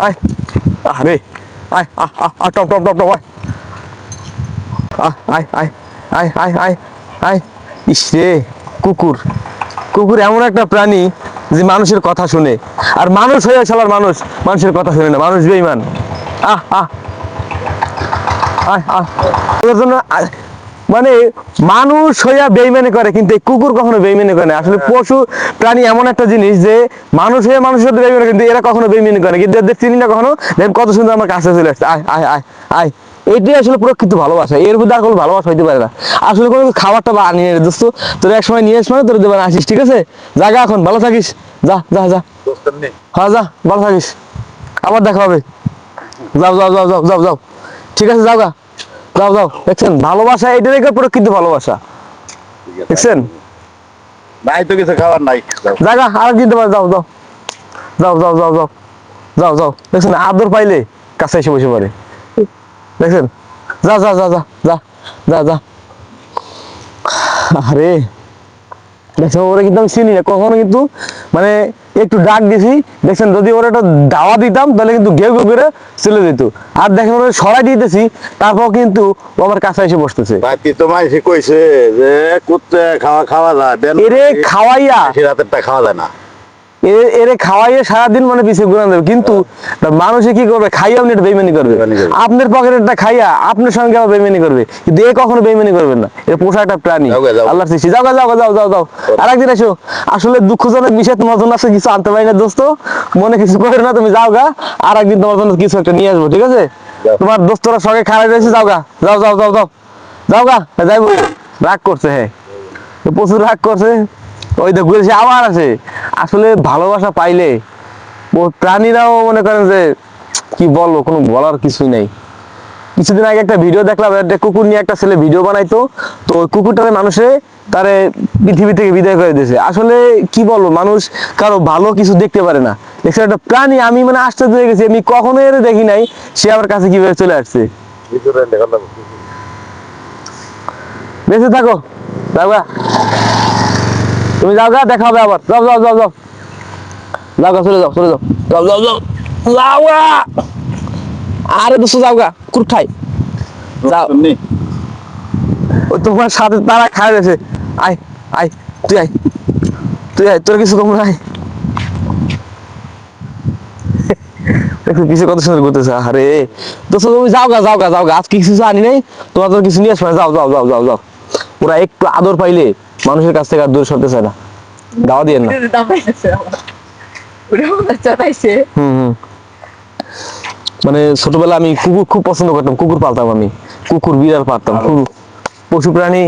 আয় আরে আয়, আহ আহ টপ টপ টপ টপ, আয়। আয় আয় আয় আয় আয় ইস রে, কুকুর। কুকুর এমন একটা প্রাণী যে মানুষের কথা শুনে। আর মানুষ হয়ে চলার মানুষ, মানুষের কথা শুনে না, মানুষ বেইমান আহ আহ। আয়, আহ। ওদের জন্য মানে মানুষ হইয়া বেইমানি করে কিন্তু এই কুকুর কখনো বেইমানি করে না। আসলে পশু প্রাণী এমন একটা জিনিস যে মানুষ হয়ে মানুষের সাথে বেইমানি কিন্তু এরা কখনো বেইমানি করে না। কিন্তু এদের চিনি না কখনো দেখেন কত সুন্দর আমার কাছে চলে আসছে। আয় আয় আয় আয়। এটাই আসলে প্রকৃত ভালোবাসা। এর মধ্যে আর কোনো ভালোবাসা হইতে পারে না। আসলে কোনো খাবারটা বা আনিয়ে দোস্ত। তোর এক সময় নিয়ে আসব না তোর দেবেন আসিস ঠিক আছে? জাগা এখন ভালো থাকিস। যা যা যা। হ্যাঁ যা ভালো থাকিস। আবার দেখা হবে। যাও যাও যাও যাও যাও যাও। ঠিক আছে যাও গা। যাও যাও দেখছেন ভালোবাসা দেখে কিন্তু ভালোবাসা। দেখছেন? নাই তো কিছু খাবার নাই জায়গা আর কিনতে পারে যাও যাও। যাও যাও যাও যাও যাও যাও। দেখছেন আদর পাইলে কাছে এসে বসে পারে দেখছেন? যা যা যা যা যা যা যা। আরে! দেখছেন ওরা কিন্তু আমি চিনি না কখনো কিন্তু মানে একটু ডাক দিছি দেখছেন যদি ওরা একটা দাওয়া দিতাম তাহলে কিন্তু ঘেউ ঘেউ করে চলে যেত। আর দেখেন ওরা সরাই দিতেছি তারপর কিন্তু ও আমার কাছে এসে বসতেছে। বাকি তো মাইসে কইছে যে কুত্তে খাওয়া খাওয়া যায় এরে খাওয়াইয়া? রাতেরটা খাওয়া যায় না। এরে খাওয়াইয়ে সারাদিন মানে পিছিয়ে ঘুরান দেবে। কিন্তু মানুষে কি করবে? খাইয়া আপনি এটা করবে। আপনার পকেটেরটা খাইয়া আপনার সঙ্গে আবার করবে। কিন্তু এ কখনো করবেন না। এটা পোষা একটা প্রাণী। যাও গে, যাও। যাও যাও যাও যাও যাও। আরেকদিন এসো। আসলে দুঃখজনক বিষয় তোমার জন্য আছে কিছু আনতে পারি না দোস্ত। মনে কিছু করে না তুমি যাও গা। আর একদিন তোমার জন্য কিছু একটা নিয়ে আসব ঠিক আছে? তোমার দোস্তরা সঙ্গে খারাপ রয়েছে যাও গা। যাও যাও যাও যাও। যাও গা যাইবো। রাগ করছে হ্যাঁ। প্রচুর রাগ করছে। ওই তো ঘুরে সে আবার আছে আসলে ভালোবাসা পাইলে প্রাণীরাও মনে করেন যে কি বলব কোনো বলার কিছুই নাই। কিছুদিন আগে একটা ভিডিও দেখলাম একটা কুকুর নিয়ে একটা ছেলে ভিডিও বানাইতো। তো ওই কুকুরটারে মানুষে তারে পৃথিবী থেকে বিদায় করে দিয়েছে। আসলে কি বলব মানুষ কারও ভালো কিছু দেখতে পারে না। দেখছে একটা প্রাণী আমি মানে আশ্চর্য হয়ে গেছি আমি কখনো এর দেখি নাই সে আমার কাছে কীভাবে চলে আসছে। বেঁচে থাকো। গা। তুমি যাও গা দেখা হবে আবার। যাও যাও যাও যাও। যাও গা চলে যাও চলে যাও। যাও যাও যাও। যাও গা। আরে দুশো যাও গা কুরখাই যাও। ও তোমার সাথে তারা খায় গেছে আয় আয় তুই আয়। তুই আয় তোর কিছু কম নাই। দেখো কিছু কত সুন্দর করতেছে আরে দোস্ত তুমি যাও গা যাও গা যাও গা। আজকে কিছু আনি নাই তোমার তো কিছু নিয়ে আসবে। যাও যাও যাও যাও যাও। ওরা একটু আদর পাইলে। মানুষের কাছ থেকে আর দূরে সরতে চায় না। দাওয়া দিয়ে না। মানে ছোটবেলা আমি কুকুর খুব পছন্দ করতাম। কুকুর পালতাম আমি। কুকুর বিড়াল পালতাম। পশু প্রাণী।